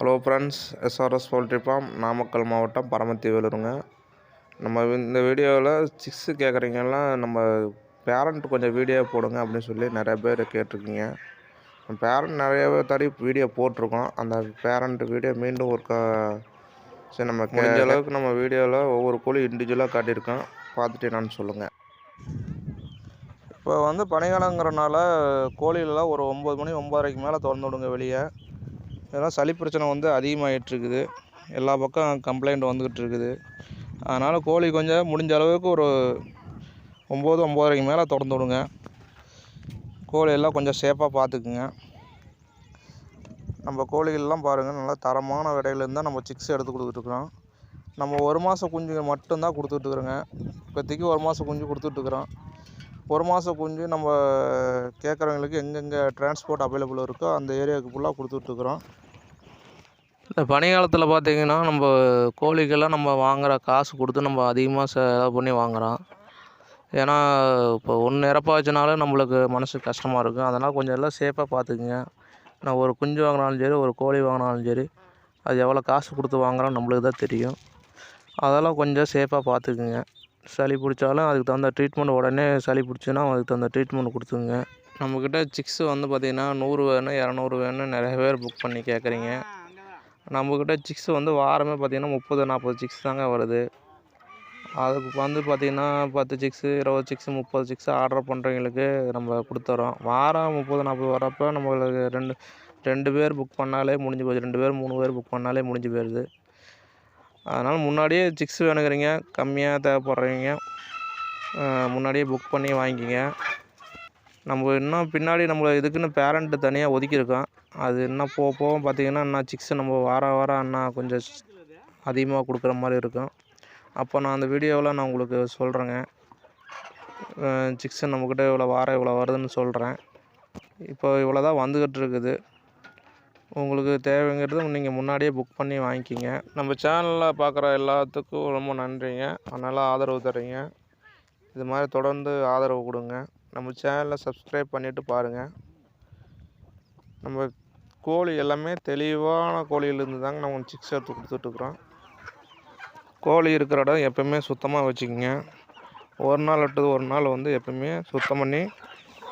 Hello friends SRS poultry farm Namakkal மாவட்டம் பரமத்தி வேலூருங்க நம்ம இந்த வீடியோவில் சிக்ஸு கேட்குறீங்கலாம் நம்ம பேரண்ட் கொஞ்சம் வீடியோ போடுங்க அப்படின்னு சொல்லி நிறைய பேர் கேட்டிருக்கீங்க. பேரண்ட் நிறையவே தடி வீடியோ போட்டிருக்கோம். அந்த பேரண்ட் வீடியோ மீண்டும் ஒருக்கா சரி நம்ம முடிஞ்ச அளவுக்கு நம்ம வீடியோவில் ஒவ்வொரு கோழி இண்டிவிஜுவலாக காட்டியிருக்கோம். பார்த்துட்டு என்னன்னு சொல்லுங்கள் இப்போ வந்து பனிக்காலங்கிறனால கோழிலலாம் ஒரு ஒம்பது மணி ஒம்பதரைக்கு மேலே திறந்து விடுங்க வெளியே. இதெல்லாம் சளி பிரச்சனை வந்து அதிகமாகிட்டு இருக்குது எல்லா பக்கம் கம்ப்ளைண்ட் வந்துக்கிட்டு இருக்குது அதனால் கோழி கொஞ்சம் முடிஞ்ச அளவுக்கு ஒரு ஒம்பது ஒம்பதரைக்கு மேலே திறந்து விடுங்க. கோழியெல்லாம் கொஞ்சம் சேஃபாக பார்த்துக்குங்க நம்ம கோழிகள்லாம் பாருங்கள் நல்லா தரமான விடையிலேருந்து தான் நம்ம சிக்ஸ் எடுத்து கொடுத்துட்ருக்குறோம். நம்ம ஒரு மாதம் குஞ்சுகள் மட்டும்தான் கொடுத்துட்ருக்குறோங்க. இப்போதைக்கு ஒரு மாதம் குஞ்சு கொடுத்துட்ருக்குறோம். ஒரு மாதம் குஞ்சு நம்ம கேட்குறவங்களுக்கு எங்கெங்கே டிரான்ஸ்போர்ட் அவைலபிள் இருக்கோ அந்த ஏரியாவுக்கு ஃபுல்லாக கொடுத்துட்ருக்குறோம். இந்த பனிக்காலத்தில் பார்த்திங்கன்னா நம்ம கோழிக்கெல்லாம் நம்ம வாங்குகிற காசு கொடுத்து நம்ம அதிகமாக செலவு பண்ணி வாங்குகிறோம் ஏன்னா இப்போ ஒன்று இறப்பாச்சுனாலும் நம்மளுக்கு மனசு கஷ்டமாக இருக்கும். அதனால் கொஞ்சம் எல்லாம் சேஃபாக பார்த்துக்குங்க நான் ஒரு குஞ்சு வாங்கினாலும் சரி ஒரு கோழி வாங்கினாலும் சரி அது எவ்வளோ காசு கொடுத்து வாங்குகிறோம் நம்மளுக்கு தான் தெரியும். அதெல்லாம் கொஞ்சம் சேஃபாக பார்த்துக்குங்க சளி பிடிச்சாலும் அதுக்கு தகுந்த ட்ரீட்மெண்ட் உடனே சளி பிடிச்சுன்னா அதுக்கு தகுந்த ட்ரீட்மெண்ட் கொடுத்துங்க. நம்மக்கிட்ட சிக்ஸு வந்து பார்த்திங்கன்னா நூறு வேணும் இரநூறு வேணும் நிறைய பேர் புக் பண்ணி கேட்குறீங்க. நம்மக்கிட்ட சிக்ஸு வந்து வாரமே பார்த்திங்கன்னா முப்பது நாற்பது சிக்ஸ் தாங்க வருது. அதுக்கு வந்து பார்த்திங்கன்னா பத்து சிக்ஸு இருபது சிக்ஸு முப்பது சிக்ஸு ஆர்டர் பண்ணுறவங்களுக்கு நம்ம கொடுத்துறோம். வாரம் முப்பது நாற்பது வரப்போ நம்மளுக்கு ரெண்டு ரெண்டு பேர் புக் பண்ணாலே முடிஞ்சு போச்சு. ரெண்டு பேர் மூணு பேர் புக் பண்ணாலே முடிஞ்சு போயிடுது. அதனால் முன்னாடியே சிக்ஸ் வேணுங்கிறீங்க கம்மியாக தேவைப்படுறீங்க. முன்னாடியே புக் பண்ணி வாங்கிக்கிங்க. நம்ம இன்னும் பின்னாடி நம்மளை இதுக்குன்னு பேரண்ட்டு தனியாக ஒதுக்கியிருக்கோம் அது இன்னும் போக போக பார்த்திங்கன்னா இன்னும் சிக்ஸு நம்ம வாரம் வாரம் இன்னும் கொஞ்சம் அதிகமாக கொடுக்குற மாதிரி இருக்கும். அப்போ நான் அந்த வீடியோவில் நான் உங்களுக்கு சொல்கிறேங்க சிக்ஸு நம்மக்கிட்ட இவ்வளோ வாரம் இவ்வளோ வருதுன்னு சொல்கிறேன் இப்போ இவ்வளோ தான் வந்துக்கிட்டு இருக்குது. உங்களுக்கு தேவைங்கிறது நீங்கள் முன்னாடியே புக் பண்ணி வாங்கிக்கிங்க. நம்ம சேனலில் பார்க்குற எல்லாத்துக்கும் ரொம்ப நன்றிங்க. நல்லா ஆதரவு தர்றீங்க. இது மாதிரி தொடர்ந்து ஆதரவு கொடுங்க. நம்ம சேனலை சப்ஸ்கிரைப் பண்ணிவிட்டு பாருங்கள் நம்ம கோழி எல்லாமே தெளிவான கோழியிலேருந்து தாங்க நம்ம சிக்ஸ் எடுத்து கொடுத்துட்ருக்குறோம் கோழி இருக்கிற இடம் எப்போயுமே சுத்தமாக வச்சுக்கோங்க. ஒரு நாள் விட்டது ஒரு நாள் வந்து எப்போயுமே சுத்தம் பண்ணி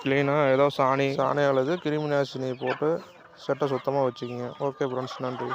க்ளீனாக ஏதோ சாணி சாணி அல்லது கிருமி நாசினி போட்டு செட்டை சுத்தமாக வச்சுக்கோங்க. ஓகே ஃப்ரெண்ட்ஸ் நன்றி.